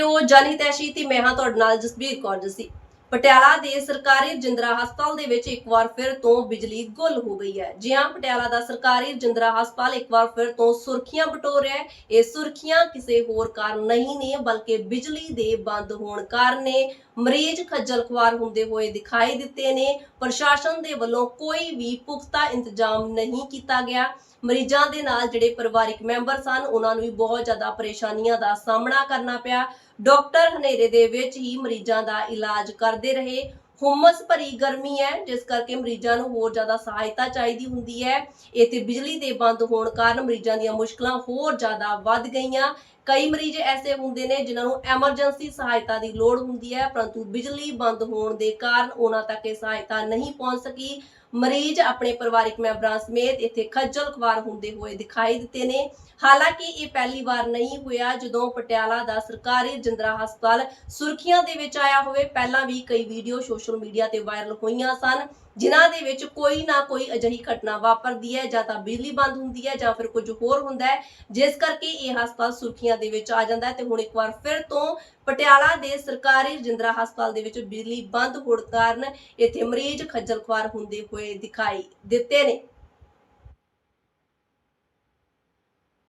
ਉਹ ਜਾਨੀ ਤੈਸ਼ੀ ਤੇ ਮੈਂ ਹਾਂ ਤੁਹਾਡੇ ਨਾਲ ਜਸਬੀਰ ਕੌਰ ਜਸੀ ਪਟਿਆਲਾ ਦੇ ਸਰਕਾਰੀ ਜਿੰਦਰਾ ਹਸਪਤਾਲ ਦੇ ਵਿੱਚ ਇੱਕ ਵਾਰ ਫਿਰ ਤੋਂ ਬਿਜਲੀ ਗੁੱਲ ਹੋ ਗਈ ਹੈ। ਜੀ ਪਟਿਆਲਾ ਦਾ ਸਰਕਾਰੀ ਜਿੰਦਰਾ ਹਸਪਤਾਲ ਇੱਕ ਵਾਰ ਫਿਰ ਤੋਂ ਸੁਰਖੀਆਂ ਬਟੋਰ ਰਿਹਾ ਹੈ। ਇਹ ਸੁਰਖੀਆਂ ਕਿਸੇ ਹੋਰ ਕਾਰਨ ਨਹੀਂ ਨੇ, ਬਲਕਿ ਬਿਜਲੀ ਦੇ ਬੰਦ ਹੋਣ ਕਾਰਨ ਨੇ। ਮਰੀਜ਼ ਖੱਜਲ ਖੁਆਰ ਹੁੰਦੇ ਹੋਏ ਦਿਖਾਈ ਦਿੱਤੇ ਨੇ। ਪ੍ਰਸ਼ਾਸਨ ਦੇ ਵੱਲੋਂ ਕੋਈ ਵੀ ਪੁਖਤਾ ਇੰਤਜ਼ਾਮ ਨਹੀਂ ਕੀਤਾ ਗਿਆ। ਮਰੀਜ਼ਾਂ ਦੇ ਨਾਲ ਜਿਹੜੇ ਪਰਿਵਾਰਿਕ ਮੈਂਬਰ ਸਨ, ਉਹਨਾਂ ਨੂੰ ਵੀ ਬਹੁਤ ਜ਼ਿਆਦਾ ਪਰੇਸ਼ਾਨੀਆਂ ਦਾ ਸਾਹਮਣਾ ਕਰਨਾ ਪਿਆ। ਡਾਕਟਰ ਹਨੇਰੇ ਦੇ ਵਿੱਚ ਹੀ ਮਰੀਜ਼ਾਂ ਦਾ ਇਲਾਜ ਕਰਦੇ ਰਹੇ। ਹੁਮਸ ਭਰੀ ਗਰਮੀ ਹੈ, ਜਿਸ ਕਰਕੇ ਮਰੀਜ਼ਾਂ ਨੂੰ ਹੋਰ ਜ਼ਿਆਦਾ ਸਹਾਇਤਾ ਚਾਹੀਦੀ ਹੁੰਦੀ ਹੈ। ਇੱਥੇ ਬਿਜਲੀ ਦੇ ਬੰਦ ਹੋਣ ਕਾਰਨ ਮਰੀਜ਼ਾਂ ਦੀਆਂ ਮੁਸ਼ਕਲਾਂ ਹੋਰ ਜ਼ਿਆਦਾ ਵੱਧ ਗਈਆਂ। ਕਈ ਮਰੀਜ਼ ਐਸੇ ਹੁੰਦੇ ਨੇ ਜਿਨ੍ਹਾਂ ਨੂੰ ਐਮਰਜੈਂਸੀ ਸਹਾਇਤਾ ਦੀ ਲੋੜ ਹੁੰਦੀ ਹੈ, ਪਰੰਤੂ ਬਿਜਲੀ ਬੰਦ ਹੋਣ ਦੇ ਕਾਰਨ ਉਹਨਾਂ ਤੱਕ ਇਹ ਸਹਾਇਤਾ ਨਹੀਂ ਪਹੁੰਚ ਸਕੀ। ਮਰੀਜ਼ ਆਪਣੇ ਪਰਿਵਾਰਕ ਮੈਂਬਰਾਂ ਸਮੇਤ ਇੱਥੇ ਖੱਜਲ ਖਵਾਰ ਹੁੰਦੇ ਹੋਏ ਦਿਖਾਈ ਦਿੱਤੇ ਨੇ। ਹਾਲਾਂਕਿ ਇਹ ਪਹਿਲੀ ਵਾਰ ਨਹੀਂ ਹੋਇਆ। ਜਦੋਂ ਪਟਿਆਲਾ ਦਾ ਸਰਕਾਰੀ ਜਿੰਦਰਾ ਹਸਪਤਾਲ ਸੁਰਖੀਆਂ ਦੇ ਵਿੱਚ ਆਇਆ ਹੋਵੇ, ਪਹਿਲਾਂ ਵੀ ਕਈ ਵੀਡੀਓ ਸੋਸ਼ਲ ਮੀਡੀਆ ਤੇ ਵਾਇਰਲ ਹੋਈਆਂ ਸਨ। ਜਿਨ੍ਹਾਂ ਦੇ ਵਿੱਚ ਕੋਈ ਨਾ ਕੋਈ ਅਜਿਹੀ ਘਟਨਾ ਵਾਪਰਦੀ ਹੈ, ਜਾਂ ਤਾਂ ਬਿਜਲੀ ਬੰਦ ਹੁੰਦੀ ਹੈ, ਜਾਂ ਫਿਰ ਕੁਝ ਹੋਰ ਹੁੰਦਾ ਹੈ, ਜਿਸ ਕਰਕੇ ਇਹ ਹਸਪਤਾਲ ਸੁਰਖੀਆਂ ਦੇ ਵਿੱਚ ਆ ਜਾਂਦਾ ਹੈ। ਤੇ ਹੁਣ ਇੱਕ ਵਾਰ ਫਿਰ ਤੋਂ ਪਟਿਆਲਾ ਦੇ ਸਰਕਾਰੀ ਰਜਿੰਦਰਾ ਹਸਪਤਾਲ ਦੇ ਵਿੱਚ ਬਿਜਲੀ ਬੰਦ ਹੋਣ ਕਾਰਨ ਇੱਥੇ ਮਰੀਜ਼ ਖੱਜਲ ਖੁਆਰ ਹੁੰਦੇ ਹੋਏ ਦਿਖਾਈ ਦਿੱਤੇ ਨੇ।